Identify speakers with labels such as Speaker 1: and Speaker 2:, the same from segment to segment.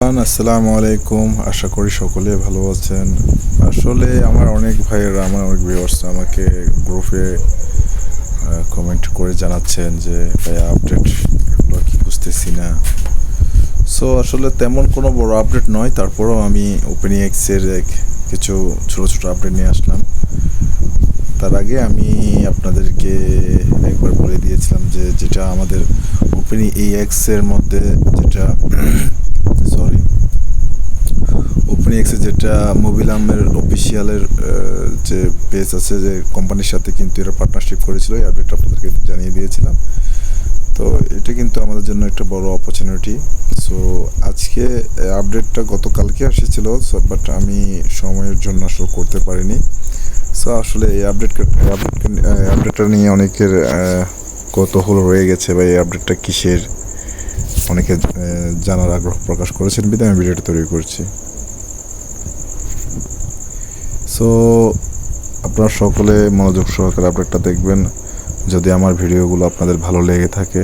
Speaker 1: আসসালামু আলাইকুম। আশা করি সকলে ভালো আছেন। আসলে আমার অনেক ভাইয়েরা, আমার অনেক ভিউয়ার্স আমাকে গ্রুপে কমেন্ট করে জানাচ্ছেন যে ভাই আপডেট এগুলো কি বুঝতেছি না। সো আসলে তেমন কোনো বড় আপডেট নয়। তারপরেও আমি ওপেন এক্সের কিছু ছোট ছোট আপডেট নিয়ে আসলাম। তার আগে আমি আপনাদেরকে একবার বলে দিয়েছিলাম যে, যেটা আমাদের ওপেন এক্সের মধ্যে যেটা ওপেন এক্সে যেটা মোবিলামের অফিসিয়ালের যে পেজ আছে যে কোম্পানির সাথে কিন্তু এরা পার্টনারশিপ করেছিল, এই আপডেটটা আপনাদেরকে জানিয়ে দিয়েছিলাম। তো এটা কিন্তু আমাদের জন্য একটা বড় অপরচুনিটি সো আজকে আপডেটটা গতকালকে এসেছিল বাট আমি সময়ের জন্য আসলে করতে পারিনি। সো আসলে এই আপডেট আপডেটটা নিয়ে অনেকের কৌতূহল রয়ে গেছে বা এই আপডেটটা কিসের, অনেকে জানার আগ্রহ প্রকাশ করেছেন বিধায় আমি ভিডিওটা তৈরি করছি। সো আপনারা সকলে মনোযোগ সহকারে আপডেটটা দেখবেন। যদি আমার ভিডিওগুলো আপনাদের ভালো লেগে থাকে,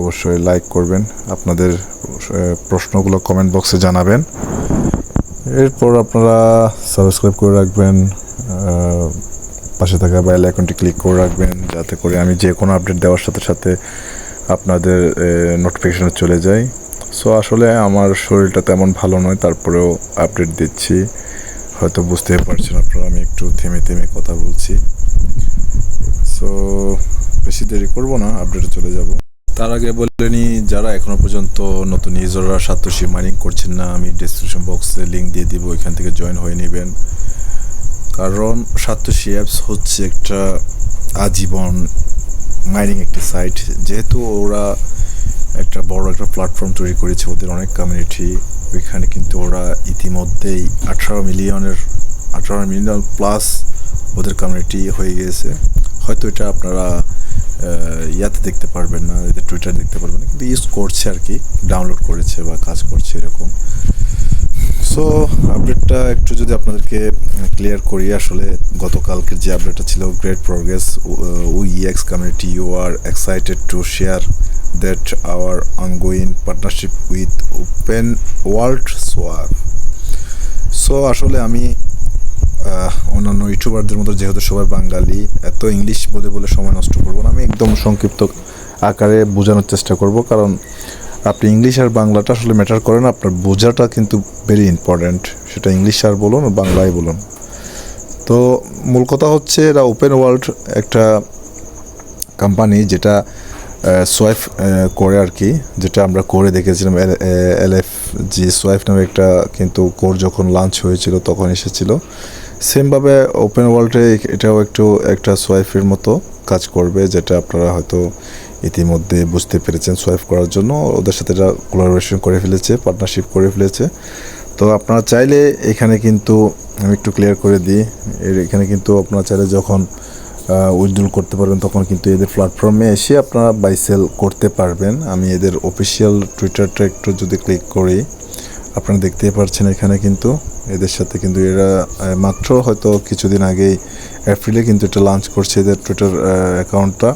Speaker 1: অবশ্যই লাইক করবেন। আপনাদের প্রশ্নগুলো কমেন্ট বক্সে জানাবেন। এরপর আপনারা সাবস্ক্রাইব করে রাখবেন পাশে থাকা বেল আইকনটি ক্লিক করে রাখবেন, যাতে করে আমি যে কোনো আপডেট দেওয়ার সাথে সাথে আপনাদের নোটিফিকেশন চলে যায়। সো আসলে আমার শরীরটা তেমন ভালো নয়, তারপরেও আপডেট দিচ্ছি। হয়তো বুঝতেই পারছেন, আপনারা আমি একটু থেমে থেমে কথা বলছি। সো বেশি দেরি করব না আপডেটে চলে যাব। তার আগে বললেনি যারা এখনও পর্যন্ত নতুন ইউজাররা সাতোশি মাইনিং করছেন না, আমি ডিসক্রিপশন বক্সে লিঙ্ক দিয়ে দিব, এখান থেকে জয়েন হয়ে নেবেন। কারণ সাতোশি অ্যাপস হচ্ছে একটা আজীবন মাইনিং একটি সাইট যেহেতু ওরা একটা বড় একটা প্ল্যাটফর্ম তৈরি করেছে ওদের অনেক কমিউনিটি ওইখানে কিন্তু ওরা ইতিমধ্যেই আঠারো মিলিয়নের, আঠারো মিলিয়ন প্লাস ওদের কমিউনিটি হয়ে গিয়েছে। হয়তো এটা আপনারা ইয়াতে দেখতে পারবেন না, এদের টুইটার দেখতে পারবেন না, কিন্তু ইউজ করছে আর কি ডাউনলোড করেছে বা কাজ করছে এরকম। সো আপডেটটা একটু যদি আপনাদেরকে ক্লিয়ার করি, আসলে গতকালকের যে আপডেটটা ছিল great progress we X community you are excited to share that our ongoing partnership with open world swear so আসলে আমি অন্যান্য ইউটিউবারদের মতো, যেহেতু সবাই বাঙালি, এত ইংলিশ বলে বলে সময় নষ্ট করব না। আমি একদম সংক্ষিপ্ত আকারে বোঝানোর চেষ্টা করব, কারণ আপনি ইংলিশ আর বাংলাটা আসলে ম্যাটার করে না। আপনার বোঝাটা কিন্তু ভেরি ইম্পর্ট্যান্ট সেটা ইংলিশ আর বলুন বাংলায় বলুন। তো, মূল কথা হচ্ছে, এরা ওপেন ওয়ার্ল্ড একটা কোম্পানি যেটা সোয়াইফ করে আর কি, যেটা আমরা করে দেখেছিলাম, এল এফ জি সোয়াইফ নামে একটা কিন্তু কোর যখন লঞ্চ হয়েছিল, তখন এসেছিল। সেমভাবে ওপেন ওয়ার্ল্ডে এটাও একটু একটা সোয়াইফের মতো কাজ করবে, যেটা আপনারা হয়তো ইতিমধ্যে বুঝতে পেরেছেন সোয়াইপ করার জন্য। ওদের সাথে এটা কোলাবোরেশন করে ফেলেছে পার্টনারশিপ করে ফেলেছে। তো আপনারা চাইলে এখানে কিন্তু, আমি একটু ক্লিয়ার করে দিই এখানে কিন্তু আপনারা চাইলে যখন উইথড্রল করতে পারবেন, তখন কিন্তু এদের প্ল্যাটফর্মে এসে আপনারা বাই সেল করতে পারবেন। আমি এদের অফিসিয়াল টুইটারটা একটু যদি ক্লিক করি, আপনারা দেখতেই পাচ্ছেন এখানে কিন্তু এদের সাথে কিন্তু এরা মাত্র হয়তো কিছুদিন আগেই এপ্রিলে কিন্তু এটা লঞ্চ করছে এদের টুইটার অ্যাকাউন্টটা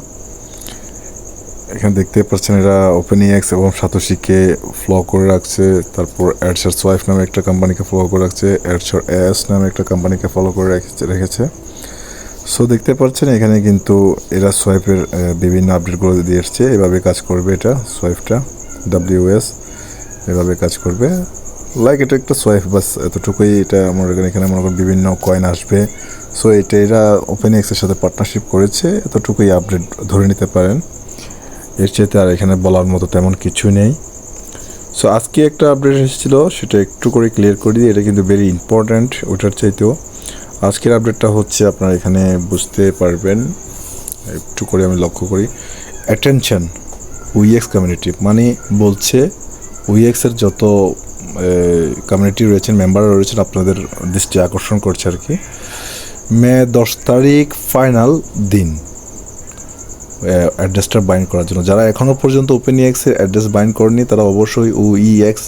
Speaker 1: এখানে দেখতে পাচ্ছেন এরা ওপেন এক্স এবং সাতোশিকে ফ্লো করে রাখছে, তারপর অ্যাডসার সোয়াইফ নামে একটা কোম্পানিকে ফলো করে রাখছে অ্যাডসার এস নামে একটা কোম্পানিকে ফলো করে রেখেছে রেখেছে। সো দেখতে পাচ্ছেন, এখানে কিন্তু এরা সোয়াইপের বিভিন্ন আপডেটগুলো দিয়ে এসছে। এভাবে কাজ করবে এটা সোয়াইপটা ডাব্লিউএস এভাবে কাজ করবে। লাইক এটা একটা সোয়াইপ বাস এতটুকুই এটা আমার এখানে এখানে মনে করেন বিভিন্ন কয়েন আসবে। সো এটা এরা ওপেন এক্সের সাথে পার্টনারশিপ করেছে, এতটুকুই আপডেট ধরে নিতে পারেন। এর চাইতে আর এখানে বলার মতো তেমন কিছু নেই। সো আজকে একটা আপডেট এসেছিল, সেটা একটু করে ক্লিয়ার করে দিই, এটা কিন্তু ভেরি ইম্পর্ট্যান্ট ওটার চাইতেও। আজকের আপডেটটা হচ্ছে আপনারা এখানে বুঝতে পারবেন, একটু করে আমি লক্ষ্য করি। অ্যাটেনশন উইএক্স কমিউনিটি মানে বলছে উইএক্সের যত কমিউনিটি রয়েছেন মেম্বাররা রয়েছেন, আপনাদের দৃষ্টি আকর্ষণ করছে আর কি। মে দশ তারিখ ফাইনাল দিন অ্যাড্রেসটা বাইন্ড করার জন্য। যারা এখনও পর্যন্ত ওপেন ইএক্সের অ্যাড্রেস বাইন্ড করেনি তারা অবশ্যই ও ইএক্স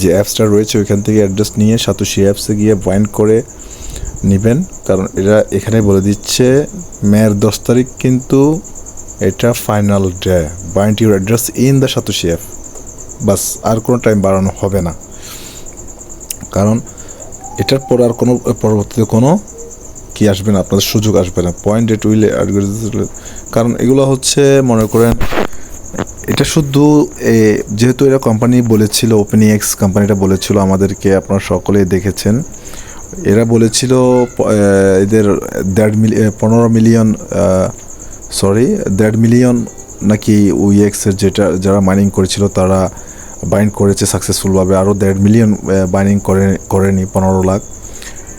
Speaker 1: যে অ্যাপসটা রয়েছে, ওইখান থেকে অ্যাড্রেস নিয়ে সাতোশি অ্যাপসে গিয়ে বাইন্ড করে নেবেন। কারণ এরা এখানে বলে দিচ্ছে, মেয়ের দশ তারিখ কিন্তু এটা final day bind your address in the Satoshi app বাস, আর কোনো টাইম বাড়ানো হবে না। কারণ এটার পর আর কোনো, পরবর্তীতে কোনো কি আসবে না, আপনাদের সুযোগ আসবে না। পয়েন্ট এট উইলে কারণ এগুলো হচ্ছে, মনে করেন, এটা শুধু যেহেতু এরা কোম্পানি বলেছিল ওপেন এক্স কোম্পানিটা বলেছিল, আমাদেরকে আপনারা সকলেই দেখেছেন। এরা বলেছিল এদের দেড় মিলি পনেরো মিলিয়ন সরি দেড় মিলিয়ন নাকি উইএক্সের যেটা, যারা মাইনিং করেছিল তারা বাইন্ড করেছে সাকসেসফুলভাবে আরও দেড় মিলিয়ন বাইন্ডিং করে, করেনি, পনেরো লাখ।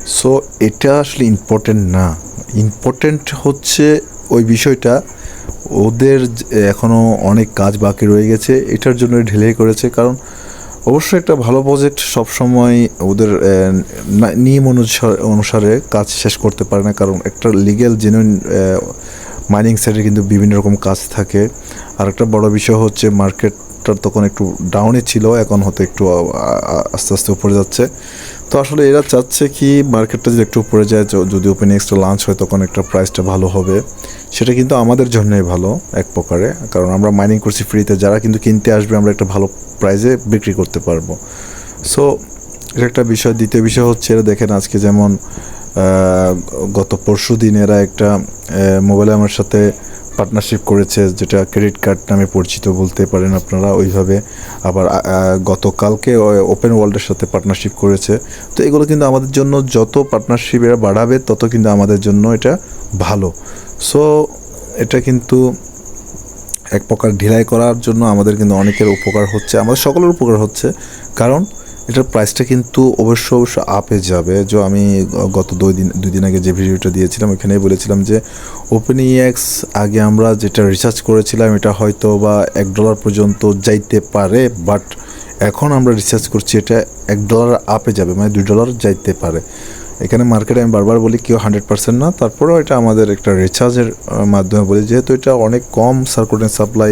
Speaker 1: সো এটা আসলে ইম্পর্টেন্ট না। ইম্পর্টেন্ট হচ্ছে ওই বিষয়টা, ওদের যে- এখনও অনেক কাজ বাকি রয়ে গেছে। এটার জন্য ঢিলে করেছে, কারণ অবশ্যই একটা ভালো প্রজেক্ট সবসময় ওদের নিয়ম অনুসারে অনুসারে কাজ শেষ করতে পারে না। কারণ একটা লিগেল জেনুইন মাইনিং সাইডে কিন্তু বিভিন্ন রকম কাজ থাকে। আর একটা বড় বিষয় হচ্ছে মার্কেটটা তখন একটু ডাউনে ছিল, এখন হয়তো একটু আস্তে আস্তে উপরে যাচ্ছে। তো আসলে এরা চাচ্ছে কি মার্কেটটা যদি একটু উপরে যায় যদি ওপেন এক্সটা লঞ্চ হয়, তখন একটা প্রাইসটা ভালো হবে। সেটা কিন্তু আমাদের জন্যই ভালো এক প্রকারে, কারণ আমরা মাইনিং করছি ফ্রিতে যারা কিন্তু কিনতে আসবে, আমরা একটা ভালো প্রাইসে বিক্রি করতে পারব। সো এটা একটা বিষয়, দ্বিতীয় বিষয় হচ্ছে এরা দেখেন আজকে যেমন গত পরশু দিন এরা একটা মোবাইলে আমার সাথে পার্টনারশিপ করেছে, যেটা ক্রেডিট কার্ড নামে পরিচিত বলতে পারেন আপনারা, ওইভাবে। আবার গতকালকে ওপেন ওয়ার্ল্ডের সাথে পার্টনারশিপ করেছে। তো এগুলো কিন্তু আমাদের জন্য যত পার্টনারশিপ এরা বাড়াবে, তত কিন্তু আমাদের জন্য এটা ভালো। সো এটা কিন্তু এক প্রকার ঢিলাই করার জন্য আমাদের কিন্তু অনেকের উপকার হচ্ছে, আমাদের সকলের উপকার হচ্ছে। কারণ এটার প্রাইসটা কিন্তু অবশ্য অবশ্য আপে যাবে। যে, আমি গত দুই দিন দুই দিন আগে যে ভিডিওটা দিয়েছিলাম এখানেই বলেছিলাম যে ওপেন ইএক্স আগে আমরা যেটা রিসার্চ করেছিলাম, এটা হয়তো বা এক ডলার পর্যন্ত যাইতে পারে বাট এখন আমরা রিসার্চ করছি এটা এক ডলার আপে যাবে মানে দুই ডলার যাইতে পারে। এখানে মার্কেটে আমি বারবার বলি কেউ হান্ড্রেড পার্সেন্ট না, তারপরেও এটা আমাদের একটা রিচার্জের মাধ্যমে বলি। যেহেতু এটা অনেক কম সার্কুলেশন সাপ্লাই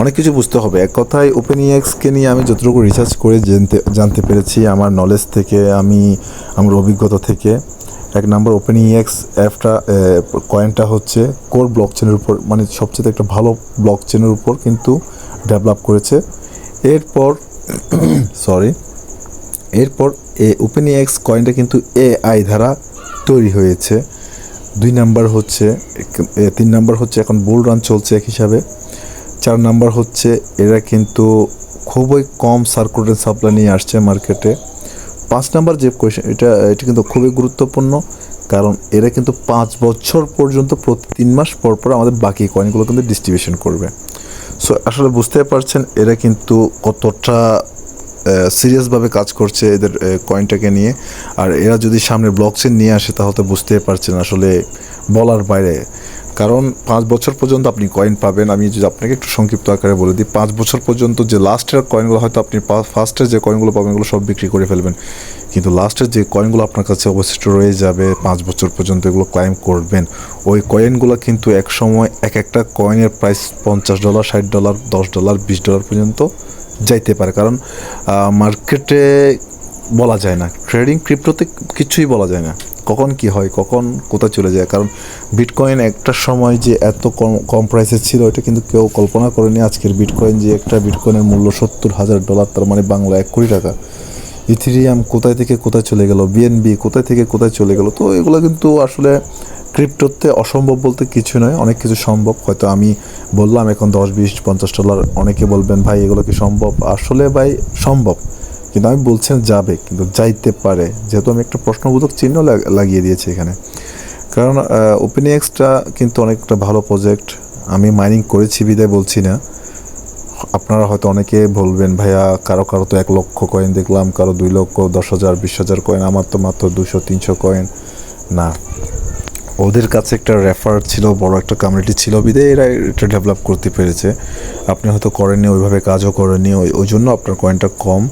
Speaker 1: অনেক কিছু বুঝতে হবে। এক কথায় ওপেন ইএক্সকে নিয়ে আমি যতটুকু রিসার্চ করে জানতে জানতে পেরেছি, আমার নলেজ থেকে, আমি, আমার অভিজ্ঞতা থেকে, এক নম্বর ওপেন ইএক্স অ্যাপটা কয়েনটা হচ্ছে কোর ব্লক চেনের উপর মানে সবচেয়ে একটা ভালো ব্লক চেনের উপর কিন্তু ডেভেলপ করেছে। এরপর সরি এরপর এ ওপেন এক্স কয়েনটা কিন্তু এআই দ্বারা তৈরি হয়েছে। দুই নাম্বার হচ্ছে তিন নাম্বার হচ্ছে এখন বুল রান চলছে এক হিসাবে। চার নাম্বার হচ্ছে এরা কিন্তু খুবই কম সার্কুলেশন সাপ্লাই নিয়ে আসছে মার্কেটে পাঁচ নাম্বার যে কোয়েশ্চেন এটা এটা কিন্তু খুবই গুরুত্বপূর্ণ, কারণ এরা কিন্তু পাঁচ বছর পর্যন্ত প্রতি, তিন মাস পর পর আমাদের বাকি কয়েনগুলো কিন্তু ডিস্ট্রিবিউশন করবে। সো আসলে বুঝতে পারছেন, এরা কিন্তু কতটা সিরিয়াসভাবে কাজ করছে এদের কয়েনটাকে নিয়ে। আর এরা যদি সামনে ব্লক চেন নিয়ে আসে, তাহলে তো বুঝতে পারছেন আসলে বলার বাইরে। কারণ পাঁচ বছর পর্যন্ত আপনি কয়েন পাবেন। আমি যদি আপনাকে একটু সংক্ষিপ্ত আকারে বলে দিই, পাঁচ বছর পর্যন্ত যে লাস্টের কয়েনগুলো হয়তো আপনি ফার্স্টের যে কয়েনগুলো পাবেন, এগুলো সব বিক্রি করে ফেলবেন। কিন্তু লাস্টের যে কয়েনগুলো আপনার কাছে অবশিষ্ট রয়ে যাবে, পাঁচ বছর পর্যন্ত এগুলো ক্লাইম করবেন। ওই কয়েনগুলো কিন্তু এক সময় এক একটা কয়েনের প্রাইস পঞ্চাশ ডলার ষাট ডলার দশ ডলার বিশ ডলার পর্যন্ত যাইতে পারে। কারণ মার্কেটে বলা যায় না। ট্রেডিং ক্রিপ্টোতে কিছুই বলা যায় না। কখন কি হয়, কখন কোথায় চলে যায়। কারণ, বিটকয়েন একটা সময় যে এত কম কম ছিল, এটা কিন্তু কেউ কল্পনা করেনি। আজকের বিটকয়েন যে একটা বিটকয়েনের মূল্য সত্তর হাজার ডলার, তার মানে বাংলা এক কোটি টাকা। ইথিরিয়াম কোথায় থেকে কোথায় চলে গেল? বিএনবি কোথায় থেকে কোথায় চলে গেল? তো এগুলো কিন্তু আসলে ক্রিপ্টোতে অসম্ভব বলতে কিছু নয়, অনেক কিছু সম্ভব। হয়তো আমি বললাম এখন দশ, বিশ, পঞ্চাশ ডলার, অনেকে বলবেন, ভাই, এগুলো কি সম্ভব? আসলে ভাই, সম্ভব। কিন্তু আমি বলছেন যাবে, কিন্তু যাইতে পারে। যেহেতু আমি একটা প্রশ্নবোধক চিহ্ন লাগিয়ে দিয়েছি এখানে। কারণ ওপেন এক্সটা কিন্তু অনেকটা ভালো প্রজেক্ট আমি মাইনিং করেছি, বিদায় বলছি না। আপনারা হয়তো অনেকে বলবেন, ভাইয়া, কারও কারও তো এক লক্ষ কয়েন দেখলাম, কারও দুই লক্ষ, দশ হাজার, বিশ হাজার কয়েন আমার তো মাত্র দুশো তিনশো কয়েন না। ওদের কাছে একটা রেফার ছিল, বড় একটা কমিউনিটি ছিল, বিদে এরা এটা ডেভেলপ করতে পেরেছে। আপনি হয়তো করেননি, ওইভাবে কাজও করেননি, ওই ওই জন্য আপনার কয়েনটা কম।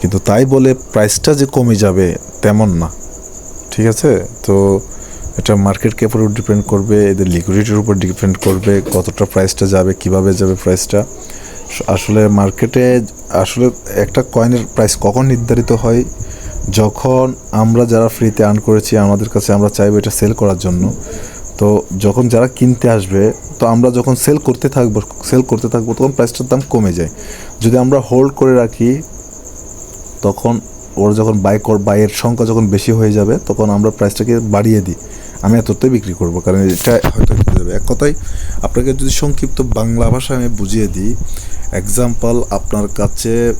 Speaker 1: কিন্তু তাই বলে প্রাইসটা যে কমে যাবে, তেমন না। ঠিক আছে? তো এটা মার্কেট ক্যাপের উপর ডিপেন্ড করবে, এদের লিকুইডিটির উপর ডিপেন্ড করবে, কতটা প্রাইসটা যাবে, কীভাবে যাবে প্রাইসটা আসলে মার্কেটে আসলে একটা কয়েনের প্রাইস কখন নির্ধারিত হয়? যখন আমরা যারা ফ্রিতে আর্ন করেছি, আমাদের কাছে আমরা চাইব এটা সেল করার জন্য। তো যখন যারা কিনতে আসবে, তো আমরা যখন সেল করতে থাকব সেল করতে থাকব, তখন প্রাইসটার দাম কমে যায়। যদি আমরা হোল্ড করে রাখি, তখন ওরা যখন বাই কর বাইয়ের সংখ্যা যখন বেশি হয়ে যাবে, তখন আমরা প্রাইসটাকে বাড়িয়ে দিই। আমি এতটাই বিক্রি করব, কারণ এটা হয়তো হয়ে যাবে এক কথায়, আপনাকে যদি সংক্ষিপ্ত বাংলা ভাষায় আমি বুঝিয়ে দিই এক্সাম্পল আপনার কাছে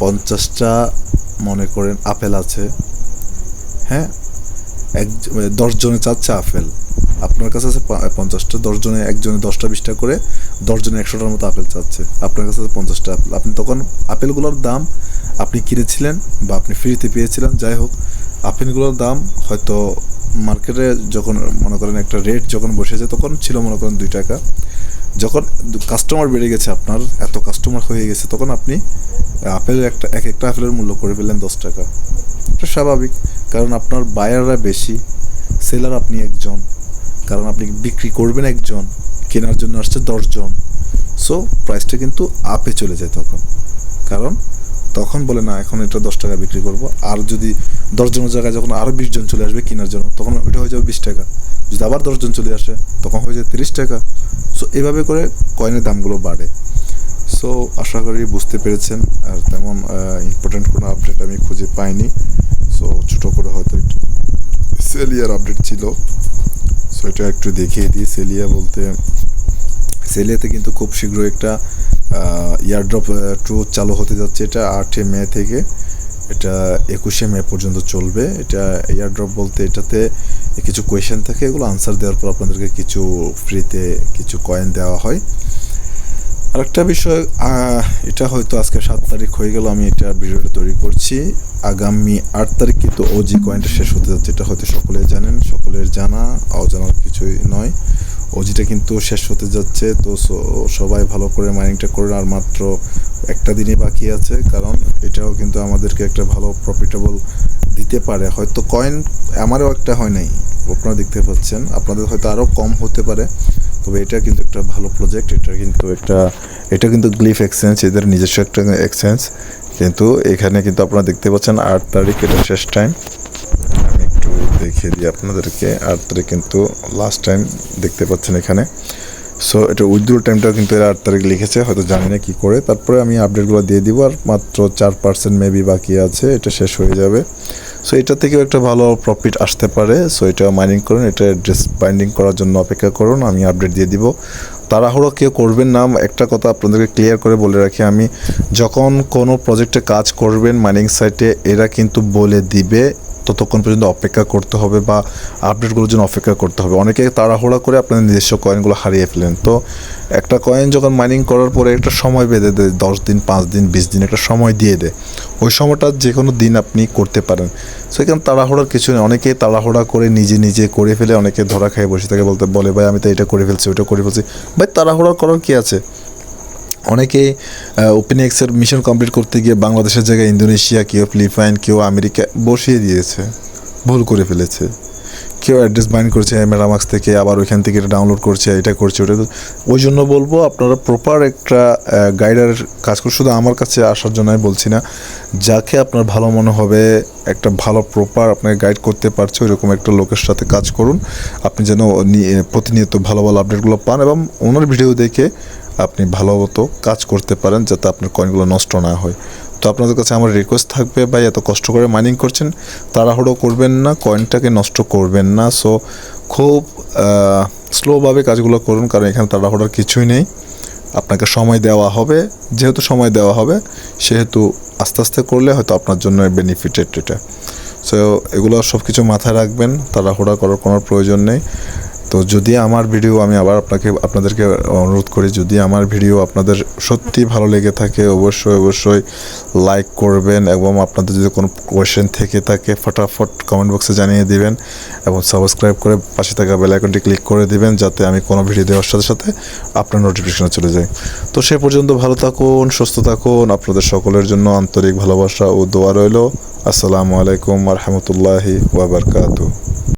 Speaker 1: পঞ্চাশটা মনে করেন আপেল আছে। হ্যাঁ? এক, দশজনে চাচ্ছে আপেল। আপনার কাছে আছে পঞ্চাশটা, দশজনে, একজনে দশটা, বিশটা করে দশজনে একশোটার মতো আপেল চাচ্ছে। আপনার কাছে আছে পঞ্চাশটা আপেল। আপনি তখন আপেলগুলোর দাম আপনি কিনেছিলেন বা আপনি ফ্রিতে পেয়েছিলেন, যাই হোক, আপেলগুলোর দাম হয়তো মার্কেটে যখন মনে করেন একটা রেট যখন বসেছে তখন ছিল মনে করেন দুই টাকা। যখন কাস্টমার বেড়ে গেছে আপনার, এত কাস্টমার হয়ে গেছে, তখন আপনি আপেল একটা, এক একটা আপেলের মূল্য করে ফেলেন দশ টাকা। এটা স্বাভাবিক, কারণ আপনার বায়াররা বেশি সেলার আপনি একজন, কারণ আপনি বিক্রি করবেন একজন, কেনার জন্য আসছে দশজন সো প্রাইসটা কিন্তু আপে চলে যায় তখন। কারণ তখন বলে, না, এখন এটা দশ টাকা বিক্রি করব। আর যদি দশজনের জায়গায় যখন আরও বিশ জন চলে আসবে কেনার জন্য, তখন ওইটা হয়ে যাবে বিশ টাকা। যদি আবার দশজন চলে আসে, তখন হয়ে যায় তিরিশ টাকা। সো এভাবে করে কয়েনের দামগুলো বাড়ে। সো আশা করি বুঝতে পেরেছেন। আর তেমন ইম্পর্টেন্ট কোনো আপডেট আমি খুঁজে পাইনি। সো ছোটো করে হয়তো একটু সেলিয়ার আপডেট ছিল। সো এটা একটু দেখিয়ে দিই। সেলিয়া বলতে, সেলিয়াতে কিন্তু খুব শীঘ্রই একটা ইয়ারড্রপ টু চালু হতে যাচ্ছে এটা আটই মে থেকে। এটা একুশে মে পর্যন্ত চলবে। এটা ইয়ারড্রপ বলতে এটাতে কিছু কোয়েশ্চেন থাকে, এগুলো আনসার দেওয়ার পর আপনাদেরকে কিছু ফ্রিতে কিছু কয়েন দেওয়া হয়। আরেকটা বিষয় এটা হয়তো আজকে সাত তারিখ হয়ে গেল, আমি এটা ভিডিওটা তৈরি করছি। আগামী আট তারিখ কিন্তু ওজি কয়েনটা শেষ হতে যাচ্ছে, এটা হয়তো সকলে জানেন, সকলের জানা অজানার কিছুই নয়। ওজিটা কিন্তু শেষ হতে যাচ্ছে, তো সবাই ভালো করে মাইনিংটা করুন, আর মাত্র একটা দিনই বাকি আছে, কারণ এটাও কিন্তু আমাদেরকে একটা ভালো প্রফিটেবল দিতে পারে। হয়তো কয়েন আমারও একটা হয় নাই, আপনারা দেখতে পাচ্ছেন, আপনাদের হয়তো আরও কম হতে পারে, তবে এটা কিন্তু একটা ভালো প্রজেক্ট এটা কিন্তু একটা, এটা কিন্তু গ্লিফ এক্সচেঞ্জ এদের নিজস্ব একটা এক্সচেঞ্জ কিন্তু এখানে কিন্তু আপনারা দেখতে পাচ্ছেন আট তারিখ, এটা শেষ টাইম আমি একটু দেখিয়ে দিই আপনাদেরকে। আট তারিখ কিন্তু লাস্ট টাইম দেখতে পাচ্ছেন এখানে। সো এটা উইথড্রো টাইমটাও কিন্তু এরা আট তারিখ লিখেছে, হয়তো জানি না কী করে। তারপরে আমি আপডেটগুলো দিয়ে দিব আর মাত্র চার পার্সেন্ট মেবি বাকি আছে, এটা শেষ হয়ে যাবে। সো এটা থেকেও একটা ভালো প্রফিট আসতে পারে। সো এটা মাইনিং করুন, এটা ড্রেস বাইন্ডিং করার জন্য অপেক্ষা করুন, আমি আপডেট দিয়ে দিব। তাড়াহুড়ো কেউ করবেন না, একটা কথা আপনাদেরকে ক্লিয়ার করে বলে রাখি, আমি যখন কোনো প্রজেক্টে কাজ করবেন মাইনিং সাইটে এরা কিন্তু বলে দিবে ততক্ষণ পর্যন্ত অপেক্ষা করতে হবে বা আপডেটগুলোর জন্য অপেক্ষা করতে হবে। অনেকে তাড়াহুড়া করে আপনাদের নিজস্ব কয়েনগুলো হারিয়ে ফেলেন। তো একটা কয়েন যখন মাইনিং করার পরে একটা সময় বেঁধে দেয়, দশ দিন, পাঁচ দিন, বিশ দিন একটা সময় দিয়ে দেয়। ওই সময়টা যে কোনো দিন আপনি করতে পারেন। সো এখানে তাড়াহুড়ার কিছু নেই। অনেকে তাড়াহুড়া করে নিজে নিজে করে ফেলে, অনেকে ধরা খেয়ে বসে থাকে, বলতে বলে, ভাই, আমি তো এটা করে ফেলছি ওটা করে ফেলছি। ভাই, তাড়াহুড়া করার কী আছে? অনেকে ওপেন এক্সের মিশন কমপ্লিট করতে গিয়ে বাংলাদেশের জায়গায় ইন্দোনেশিয়া, কেউ ফিলিপাইন, কেউ আমেরিকা বসিয়ে দিয়েছে, ভুল করে ফেলেছে কেউ অ্যাড্রেস বাইন্ড করছে মেরামাক্স থেকে, আবার ওইখান থেকে এটা ডাউনলোড করছে, এটা করছে, ওটা করছে। ওই জন্য বলব আপনারা প্রপার একটা গাইডার কাজ করে শুধু আমার কাছে আসার জন্য আমি বলছি না, যাকে আপনার ভালো মনে হবে, একটা ভালো প্রপার আপনাকে গাইড করতে পারছে, ওইরকম একটা লোকের সাথে কাজ করুন আপনি যেন প্রতিনিয়ত ভালো ভালো আপডেটগুলো পান এবং ওনার ভিডিও দেখে আপনি ভালো মতো কাজ করতে পারেন যাতে আপনার কয়েনগুলো নষ্ট না হয়। তো আপনাদের কাছে আমার রিকোয়েস্ট থাকবে, ভাই, এত কষ্ট করে মাইনিং করছেন, তাড়াহুড়ো করবেন না কয়েনটাকে নষ্ট করবেন না। সো খুব স্লোভাবে কাজগুলো করুন, কারণ এখানে তাড়াহুড়োর কিছুই নেই। আপনাকে সময় দেওয়া হবে, যেহেতু সময় দেওয়া হবে, সেহেতু আস্তে আস্তে করলে হয়তো আপনার জন্য বেনিফিটেড এটা। সো এগুলো সব কিছু মাথায় রাখবেন, তাড়াহুড়া করার কোনো প্রয়োজন নেই। তো যদি আমার ভিডিও আমি আবার আপনাকে, আপনাদেরকে অনুরোধ করি, যদি আমার ভিডিও আপনাদের সত্যি ভালো লেগে থাকে, অবশ্যই অবশ্যই লাইক করবেন এবং আপনাদের যদি কোনো কোয়েশ্চেন থেকে থাকে, ফটাফট কমেন্ট বক্সে জানিয়ে দিবেন এবং সাবস্ক্রাইব করে পাশে থাকা বেল আইকনটি ক্লিক করে দিবেন যাতে আমি কোনো ভিডিও দেওয়ার সাথে সাথে আপনার নোটিফিকেশনে চলে যাই তো সে পর্যন্ত ভালো থাকুন, সুস্থ থাকুন। আপনাদের সকলের জন্য আন্তরিক ভালোবাসা ও দোয়া রইল। আসসালামু আলাইকুম রহমতুল্লাহি ওয়াবারকাতু